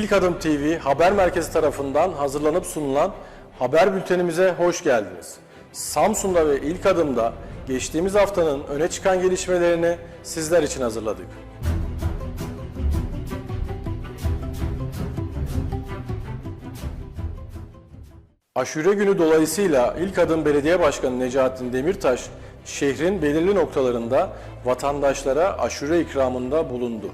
İlk Adım TV haber merkezi tarafından hazırlanıp sunulan haber bültenimize hoş geldiniz. Samsun'da ve İlk Adım'da geçtiğimiz haftanın öne çıkan gelişmelerini sizler için hazırladık. Aşure günü dolayısıyla İlk Adım Belediye Başkanı Necaettin Demirtaş, şehrin belirli noktalarında vatandaşlara aşure ikramında bulundu.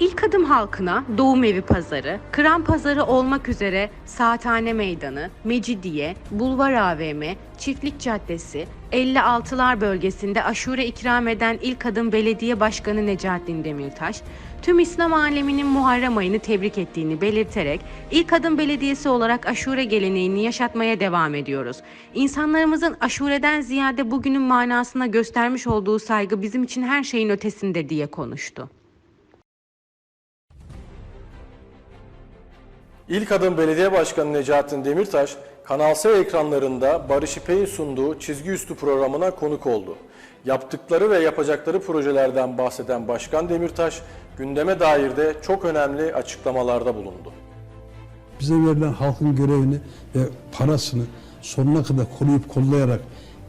İlk adım halkına Doğum Evi Pazarı, Kıran Pazarı olmak üzere Saathane Meydanı, Mecidiye, Bulvar AVM, Çiftlik Caddesi, 56'lar bölgesinde aşure ikram eden İlk Adım Belediye Başkanı Necaettin Demirtaş, tüm İslam aleminin Muharrem ayını tebrik ettiğini belirterek İlk Adım Belediyesi olarak aşure geleneğini yaşatmaya devam ediyoruz. İnsanlarımızın aşureden ziyade bugünün manasına göstermiş olduğu saygı bizim için her şeyin ötesinde diye konuştu. İlk Adım Belediye Başkanı Necaettin Demirtaş, Kanal S ekranlarında Barış İpek'in sunduğu Çizgi Üstü programına konuk oldu. Yaptıkları ve yapacakları projelerden bahseden Başkan Demirtaş, gündeme dair de çok önemli açıklamalarda bulundu. bize verilen halkın görevini ve parasını sonuna kadar koruyup kollayarak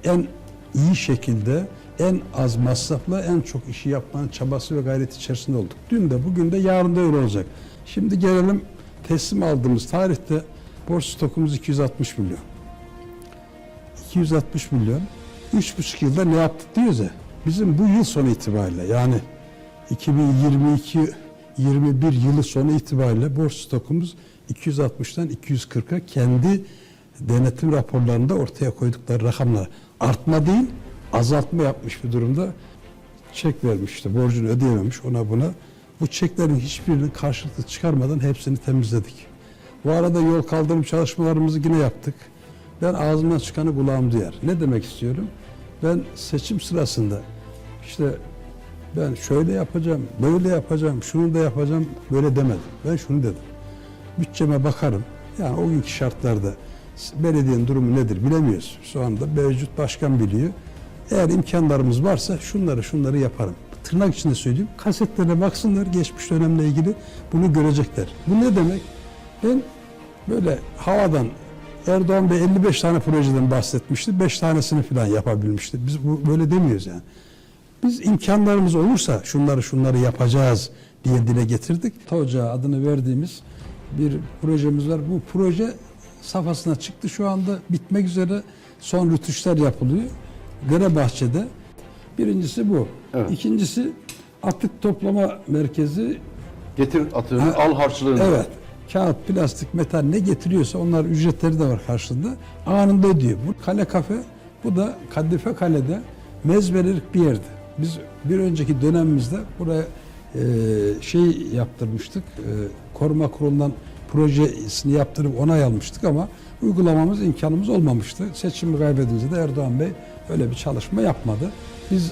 en iyi şekilde en az masrafla en çok işi yapmanın çabası ve gayreti içerisinde olduk. Dün de bugün de yarın da öyle olacak. Şimdi gelelim teslim aldığımız tarihte borç stokumuz 260 milyon. 260 milyon. 3,5 yılda ne yaptık diyoruz ya. Bizim bu yıl sonu itibariyle yani 2022 21 yılı sonu itibariyle borç stokumuz 260'tan 240'a kendi denetim raporlarında ortaya koydukları rakamlar artma değil azaltma yapmış bir durumda çek vermiş işte borcunu ödeyememiş ona buna bu çeklerin hiçbirinin karşılıklı çıkarmadan hepsini temizledik. Bu arada yol kaldırım çalışmalarımızı yine yaptık. Ben ağzımdan çıkanı kulağım duyar. Ne demek istiyorum? Ben seçim sırasında işte ben şöyle yapacağım, böyle yapacağım, şunu da yapacağım, böyle demedim. Ben şunu dedim. Bütçeme bakarım. Yani o günkü şartlarda belediyenin durumu nedir bilemiyoruz. Şu anda mevcut başkan biliyor. Eğer imkanlarımız varsa şunları şunları yaparım. Tırnak içinde söyleyeyim. Kasetlerine baksınlar geçmiş dönemle ilgili bunu görecekler. Bu ne demek? Ben böyle havadan Erdoğan Bey 55 tane projeden bahsetmişti. 5 tanesini falan yapabilmişti. Biz bu böyle demiyoruz yani. Biz imkanlarımız olursa şunları şunları yapacağız diye dile getirdik. Toca adını verdiğimiz bir projemiz var. Bu proje safhasına çıktı şu anda bitmek üzere son rütuşlar yapılıyor. Görebahçe'de. Birincisi bu. Evet. İkincisi atık toplama merkezi Getir atığını, Ha, al harçlığını. Evet. Kağıt, plastik, metal ne getiriyorsa onlar ücretleri de var karşılığında. Anında ödüyor. Bu kale kafe, bu da Kadife Kale'de mezbelerik bir yerdi. Biz bir önceki dönemimizde buraya e, şey yaptırmıştık. E, koruma kurulundan projesini yaptırıp onay almıştık ama uygulamamız imkanımız olmamıştı. Seçimi kaybedince de Erdoğan Bey öyle bir çalışma yapmadı. Biz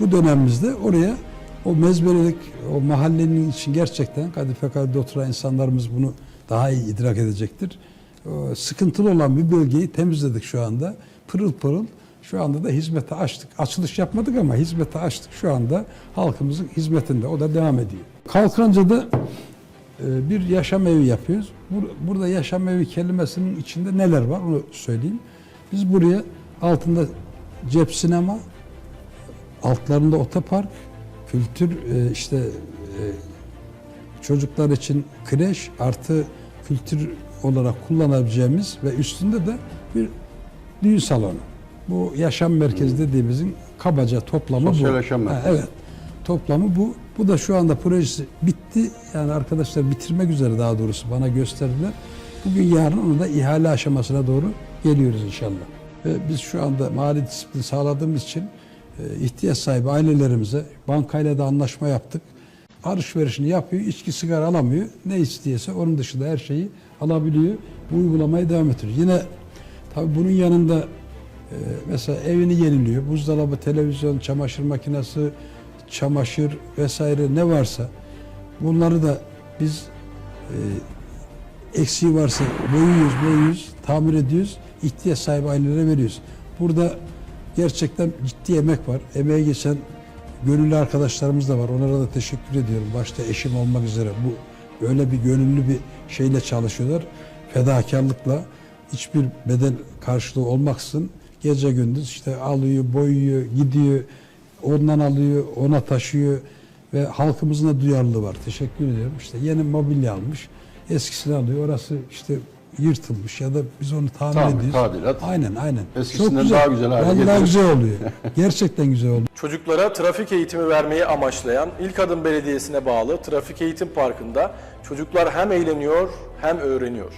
bu dönemimizde oraya o mezbelelik, o mahallenin için gerçekten Kadife Kale'de oturan insanlarımız bunu daha iyi idrak edecektir. O sıkıntılı olan bir bölgeyi temizledik şu anda. Pırıl pırıl şu anda da hizmete açtık. Açılış yapmadık ama hizmete açtık şu anda halkımızın hizmetinde. O da devam ediyor. Kalkanca'da e, bir yaşam evi yapıyoruz. Bur- Burada yaşam evi kelimesinin içinde neler var onu söyleyeyim. Biz buraya altında cep sinema, altlarında otopark, kültür e, işte e, çocuklar için kreş artı kültür olarak kullanabileceğimiz ve üstünde de bir düğün salonu. Bu yaşam merkezi dediğimizin kabaca toplamı Sosyal bu. yaşam Ha, merkezi. evet. Toplamı bu. Bu da şu anda projesi bitti. Yani arkadaşlar bitirmek üzere daha doğrusu bana gösterdiler. Bugün yarın onu da ihale aşamasına doğru geliyoruz inşallah. Ve biz şu anda mali disiplin sağladığımız için e, ihtiyaç sahibi ailelerimize bankayla da anlaşma yaptık. Alışverişini yapıyor, içki sigara alamıyor. Ne isteyese onun dışında her şeyi alabiliyor. Bu uygulamaya devam ettiriyor. Yine tabii bunun yanında e, mesela evini yeniliyor. Buzdolabı, televizyon, çamaşır makinesi, çamaşır vesaire ne varsa bunları da biz e, eksiği varsa boyuyoruz, boyuyoruz, tamir ediyoruz, ihtiyaç sahibi ailelere veriyoruz. Burada gerçekten ciddi emek var. Emeğe geçen gönüllü arkadaşlarımız da var. Onlara da teşekkür ediyorum. Başta eşim olmak üzere bu böyle bir gönüllü bir şeyle çalışıyorlar. Fedakarlıkla hiçbir bedel karşılığı olmaksızın gece gündüz işte alıyor, boyuyor, gidiyor, ondan alıyor, ona taşıyor ve halkımızın da duyarlılığı var. Teşekkür ediyorum. İşte yeni mobilya almış, eskisini alıyor. Orası işte yırtılmış ya da biz onu tamir, Tamir, ediyoruz. tadilat. Aynen, aynen. Eskisinden daha güzel hale Vallahi getiriyor. güzel oluyor. Gerçekten güzel oluyor. Çocuklara trafik eğitimi vermeyi amaçlayan İlk Adım Belediyesi'ne bağlı Trafik Eğitim Parkı'nda çocuklar hem eğleniyor hem öğreniyor.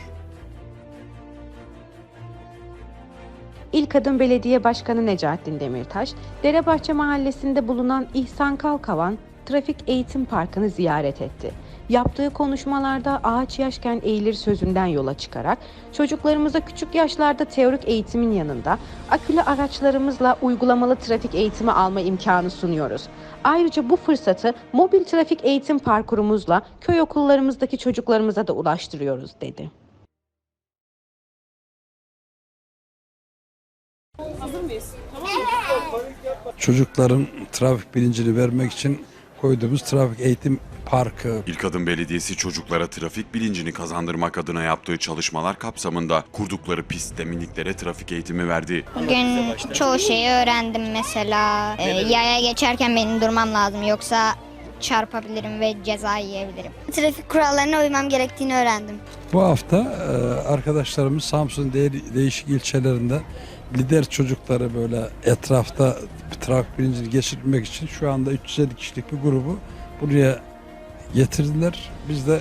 İlk Adım Belediye Başkanı Necaettin Demirtaş, Derebahçe Mahallesi'nde bulunan İhsan Kalkavan Trafik Eğitim Parkı'nı ziyaret etti. Yaptığı konuşmalarda ağaç yaşken eğilir sözünden yola çıkarak çocuklarımıza küçük yaşlarda teorik eğitimin yanında akülü araçlarımızla uygulamalı trafik eğitimi alma imkanı sunuyoruz. Ayrıca bu fırsatı mobil trafik eğitim parkurumuzla köy okullarımızdaki çocuklarımıza da ulaştırıyoruz dedi. Çocukların trafik bilincini vermek için koyduğumuz trafik eğitim parkı. İlk Adım Belediyesi çocuklara trafik bilincini kazandırmak adına yaptığı çalışmalar kapsamında kurdukları pistte miniklere trafik eğitimi verdi. Bugün çoğu şeyi öğrendim mesela. Ee, yaya geçerken benim durmam lazım yoksa çarpabilirim ve ceza yiyebilirim. Trafik kurallarına uymam gerektiğini öğrendim. Bu hafta e, arkadaşlarımız Samsun de- değişik ilçelerinde lider çocukları böyle etrafta trafik bilincini geçirmek için şu anda 350 kişilik bir grubu buraya getirdiler. Biz de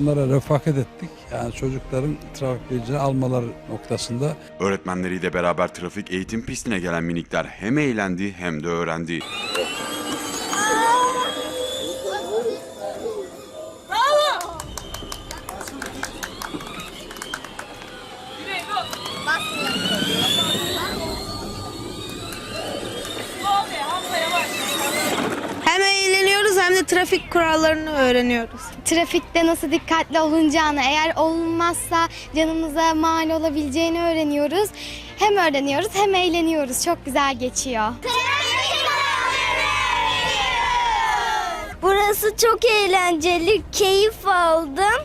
onlara refakat ettik. Yani çocukların trafik bilincini almaları noktasında Öğretmenleriyle beraber trafik eğitim pistine gelen minikler hem eğlendi hem de öğrendi. Trafik kurallarını öğreniyoruz. Trafikte nasıl dikkatli olunacağını, eğer olmazsa canımıza mal olabileceğini öğreniyoruz. Hem öğreniyoruz hem eğleniyoruz. Çok güzel geçiyor. Burası çok eğlenceli, keyif aldım.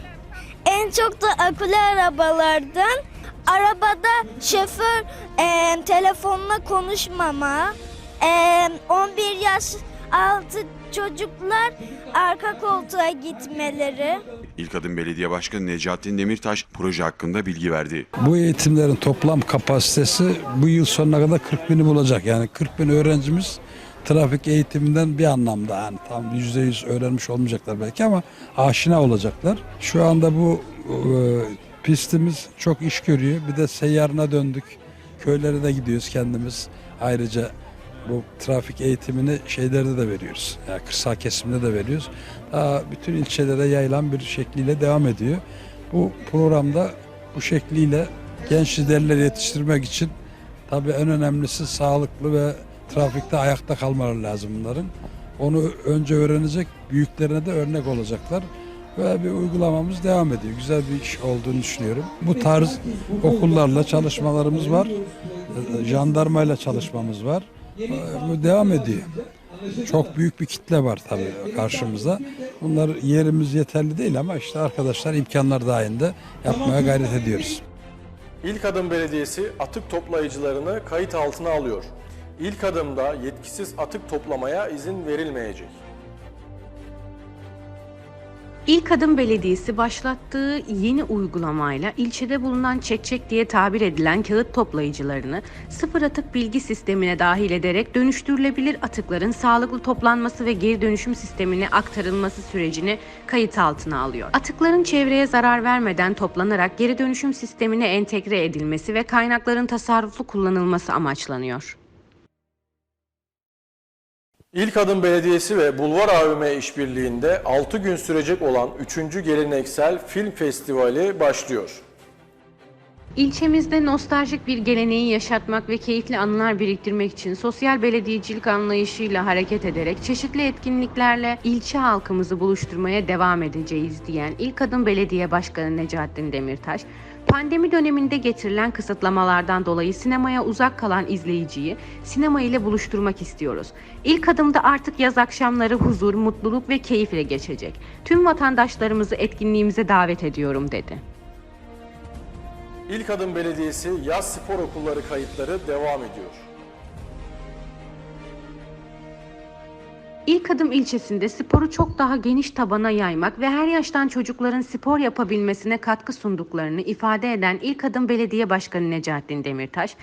En çok da akülü arabalardan. Arabada şoför e, telefonla konuşmama, e, 11 yaş altı çocuklar arka koltuğa gitmeleri. İlk Adım Belediye Başkanı Necaettin Demirtaş proje hakkında bilgi verdi. bu eğitimlerin toplam kapasitesi bu yıl sonuna kadar 40 bini bulacak. Yani 40 bin öğrencimiz trafik eğitiminden bir anlamda yani tam yüzde yüz öğrenmiş olmayacaklar belki ama aşina olacaklar. Şu anda bu e, pistimiz çok iş görüyor. Bir de seyyarına döndük. Köylere de gidiyoruz kendimiz. Ayrıca bu trafik eğitimini şeylerde de veriyoruz. Yani kırsal kesimde de veriyoruz. Daha bütün ilçelere yayılan bir şekliyle devam ediyor. Bu programda bu şekliyle genç liderleri yetiştirmek için tabii en önemlisi sağlıklı ve trafikte ayakta kalmaları lazım bunların. Onu önce öğrenecek, büyüklerine de örnek olacaklar. Ve bir uygulamamız devam ediyor. Güzel bir iş olduğunu düşünüyorum. Bu tarz okullarla çalışmalarımız var. Jandarmayla çalışmamız var. Bu devam ediyor. Çok büyük bir kitle var tabii karşımızda. Bunlar yerimiz yeterli değil ama işte arkadaşlar imkanlar dahilinde yapmaya gayret ediyoruz. İlk Adım Belediyesi atık toplayıcılarını kayıt altına alıyor. İlk adımda yetkisiz atık toplamaya izin verilmeyecek. İlk Adım Belediyesi başlattığı yeni uygulamayla ilçede bulunan çekçek diye tabir edilen kağıt toplayıcılarını sıfır atık bilgi sistemine dahil ederek dönüştürülebilir atıkların sağlıklı toplanması ve geri dönüşüm sistemine aktarılması sürecini kayıt altına alıyor. Atıkların çevreye zarar vermeden toplanarak geri dönüşüm sistemine entegre edilmesi ve kaynakların tasarruflu kullanılması amaçlanıyor. İlk Adım Belediyesi ve Bulvar AVM işbirliğinde 6 gün sürecek olan 3. Geleneksel Film Festivali başlıyor. İlçemizde nostaljik bir geleneği yaşatmak ve keyifli anılar biriktirmek için sosyal belediyecilik anlayışıyla hareket ederek çeşitli etkinliklerle ilçe halkımızı buluşturmaya devam edeceğiz diyen İlk Adım Belediye Başkanı Necaettin Demirtaş, pandemi döneminde getirilen kısıtlamalardan dolayı sinemaya uzak kalan izleyiciyi sinema ile buluşturmak istiyoruz. İlk adımda artık yaz akşamları huzur, mutluluk ve keyifle geçecek. Tüm vatandaşlarımızı etkinliğimize davet ediyorum dedi. İlk Adım Belediyesi yaz spor okulları kayıtları devam ediyor. İlk adım ilçesinde sporu çok daha geniş tabana yaymak ve her yaştan çocukların spor yapabilmesine katkı sunduklarını ifade eden İlk Adım Belediye Başkanı Necaettin Demirtaş,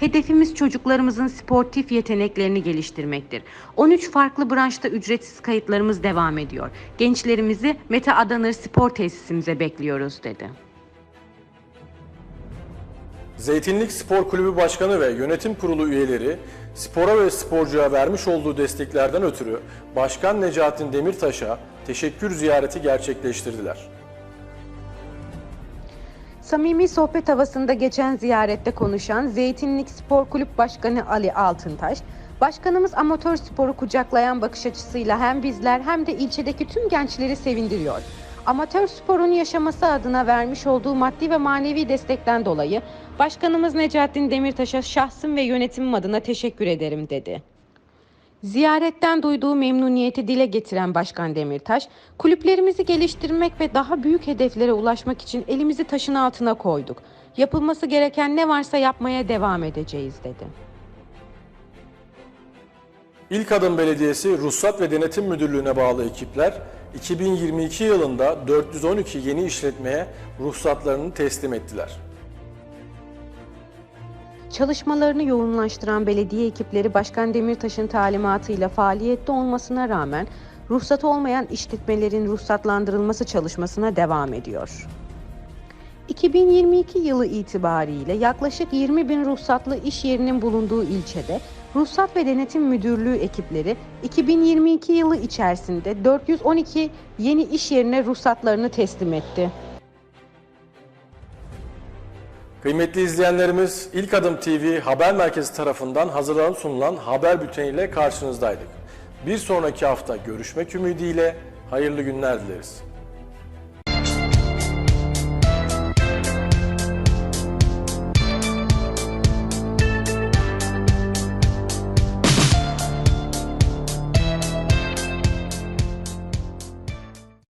hedefimiz çocuklarımızın sportif yeteneklerini geliştirmektir. 13 farklı branşta ücretsiz kayıtlarımız devam ediyor. Gençlerimizi Mete Adanır Spor Tesisimize bekliyoruz dedi. Zeytinlik Spor Kulübü Başkanı ve Yönetim Kurulu üyeleri spora ve sporcuya vermiş olduğu desteklerden ötürü Başkan Necaettin Demirtaş'a teşekkür ziyareti gerçekleştirdiler. Samimi sohbet havasında geçen ziyarette konuşan Zeytinlik Spor Kulüp Başkanı Ali Altıntaş, Başkanımız amatör sporu kucaklayan bakış açısıyla hem bizler hem de ilçedeki tüm gençleri sevindiriyor. Amatör sporun yaşaması adına vermiş olduğu maddi ve manevi destekten dolayı Başkanımız Necaettin Demirtaş'a şahsım ve yönetimim adına teşekkür ederim dedi. Ziyaretten duyduğu memnuniyeti dile getiren Başkan Demirtaş, kulüplerimizi geliştirmek ve daha büyük hedeflere ulaşmak için elimizi taşın altına koyduk. Yapılması gereken ne varsa yapmaya devam edeceğiz dedi. İlk Adım Belediyesi Ruhsat ve Denetim Müdürlüğü'ne bağlı ekipler 2022 yılında 412 yeni işletmeye ruhsatlarını teslim ettiler. Çalışmalarını yoğunlaştıran belediye ekipleri Başkan Demirtaş'ın talimatıyla faaliyette olmasına rağmen ruhsat olmayan işletmelerin ruhsatlandırılması çalışmasına devam ediyor. 2022 yılı itibariyle yaklaşık 20 bin ruhsatlı iş yerinin bulunduğu ilçede Ruhsat ve Denetim Müdürlüğü ekipleri 2022 yılı içerisinde 412 yeni iş yerine ruhsatlarını teslim etti. Kıymetli izleyenlerimiz İlk Adım TV Haber Merkezi tarafından hazırlanıp sunulan haber bülteniyle karşınızdaydık. Bir sonraki hafta görüşmek ümidiyle hayırlı günler dileriz.